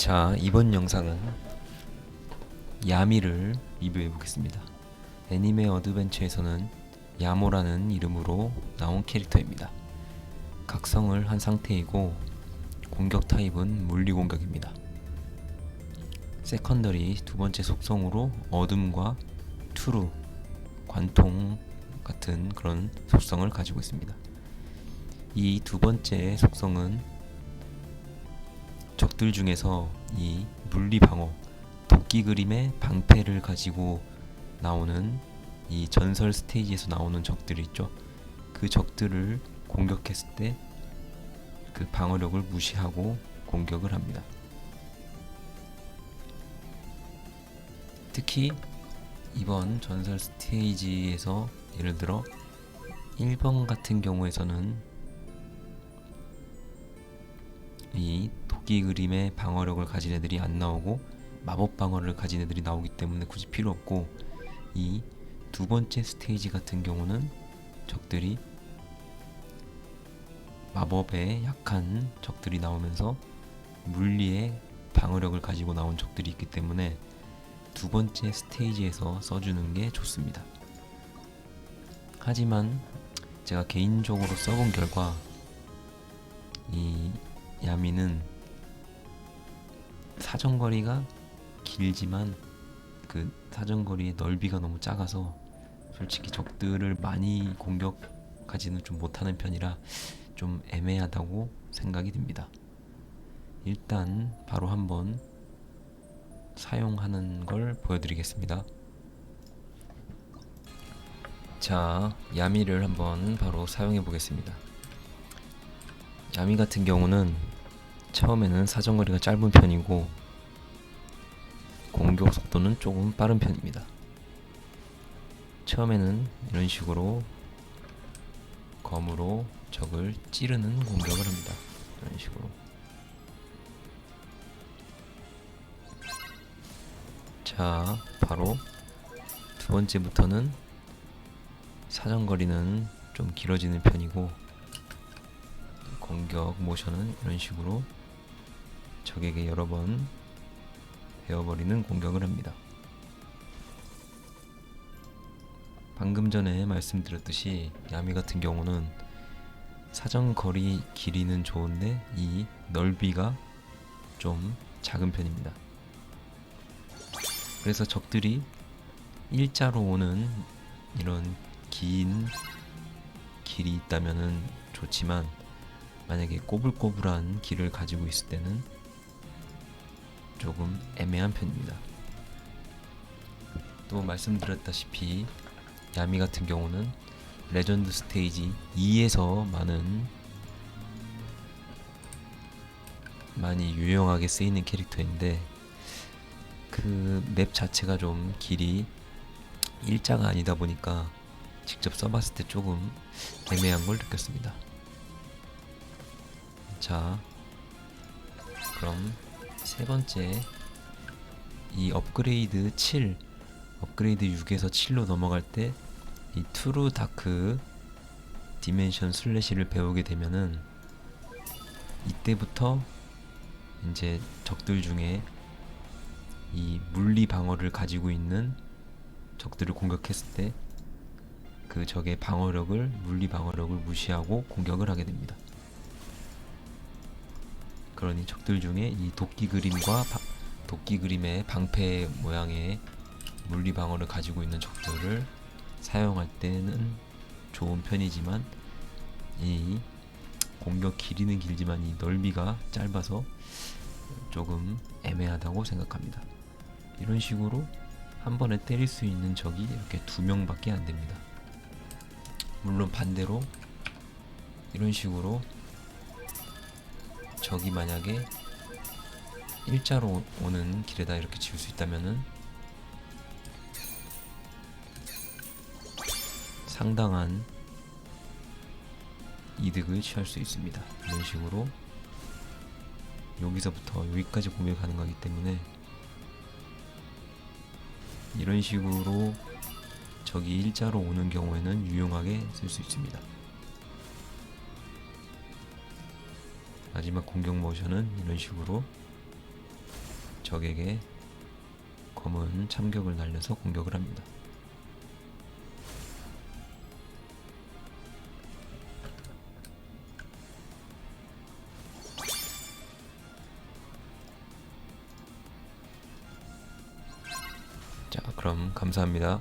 자 이번 영상은 야미를 리뷰해 보겠습니다. 애니메 어드벤처에서는 야모라는 이름으로 나온 캐릭터입니다. 각성을 한 상태이고 공격 타입은 물리 공격입니다. 세컨더리 두 번째 속성으로 어둠과 투루, 관통 같은 그런 속성을 가지고 있습니다. 이 두 번째 속성은 적들 중에서 이 물리 방어, 도끼 그림의 방패를 가지고 나오는 이 전설 스테이지에서 나오는 적들이 있죠. 그 적들을 공격했을 때 그 방어력을 무시하고 공격을 합니다. 특히 이번 전설 스테이지에서 예를 들어 1번 같은 경우에서는 이 도끼 그림의 방어력을 가진 애들이 안 나오고 마법 방어를 가진 애들이 나오기 때문에 굳이 필요 없고 이 두 번째 스테이지 같은 경우는 적들이 마법에 약한 적들이 나오면서 물리의 방어력을 가지고 나온 적들이 있기 때문에 두 번째 스테이지에서 써주는 게 좋습니다. 하지만 제가 개인적으로 써본 결과 이 야미는 사정거리가 길지만 그 사정거리의 넓이가 너무 작아서 솔직히 적들을 많이 공격하지는 좀 못하는 편이라 좀 애매하다고 생각이 듭니다. 일단 바로 한번 사용하는 걸 보여드리겠습니다. 자, 야미를 한번 바로 사용해 보겠습니다. 야미 같은 경우는 처음에는 사정거리가 짧은 편이고 공격 속도는 조금 빠른 편입니다. 처음에는 이런 식으로 검으로 적을 찌르는 공격을 합니다. 이런 식으로. 자, 바로 두 번째부터는 사정거리는 좀 길어지는 편이고 공격 모션은 이런 식으로 적에게 여러 번 베어버리는 공격을 합니다. 방금 전에 말씀드렸듯이 야미 같은 경우는 사정 거리 길이는 좋은데 이 넓이가 좀 작은 편입니다. 그래서 적들이 일자로 오는 이런 긴 길이 있다면은 좋지만 만약에 꼬불꼬불한 길을 가지고 있을 때는 조금 애매한 편입니다. 또 말씀드렸다시피 야미 같은 경우는 레전드 스테이지 2에서 많은 많이 유용하게 쓰이는 캐릭터인데 그 맵 자체가 좀 길이 일자가 아니다 보니까 직접 써봤을 때 조금 애매한 걸 느꼈습니다. 자, 그럼 세 번째 이 업그레이드 7, 업그레이드 6에서 7로 넘어갈 때이 투루 다크 디멘션 슬래시를 배우게 되면은 이때부터 이제 적들 중에 이 물리 방어를 가지고 있는 적들을 공격했을 때 그 적의 방어력을 물리 방어력을 무시하고 공격을 하게 됩니다. 그러니 적들 중에 이 도끼 그림과 바, 도끼 그림의 방패 모양의 물리 방어를 가지고 있는 적들을 사용할 때는 좋은 편이지만 이 공격 길이는 길지만 이 넓이가 짧아서 조금 애매하다고 생각합니다. 이런 식으로 한 번에 때릴 수 있는 적이 이렇게 두 명밖에 안 됩니다. 물론 반대로 이런 식으로 적이 만약에 일자로 오는 길에다 이렇게 지울 수 있다면은 상당한 이득을 취할 수 있습니다. 이런 식으로 여기서부터 여기까지 공격하는 거기 때문에 이런 식으로 적이 일자로 오는 경우에는 유용하게 쓸 수 있습니다. 마지막 공격 모션은 이런 식으로 적에게 검은 참격을 날려서 공격을 합니다. 자, 그럼 감사합니다.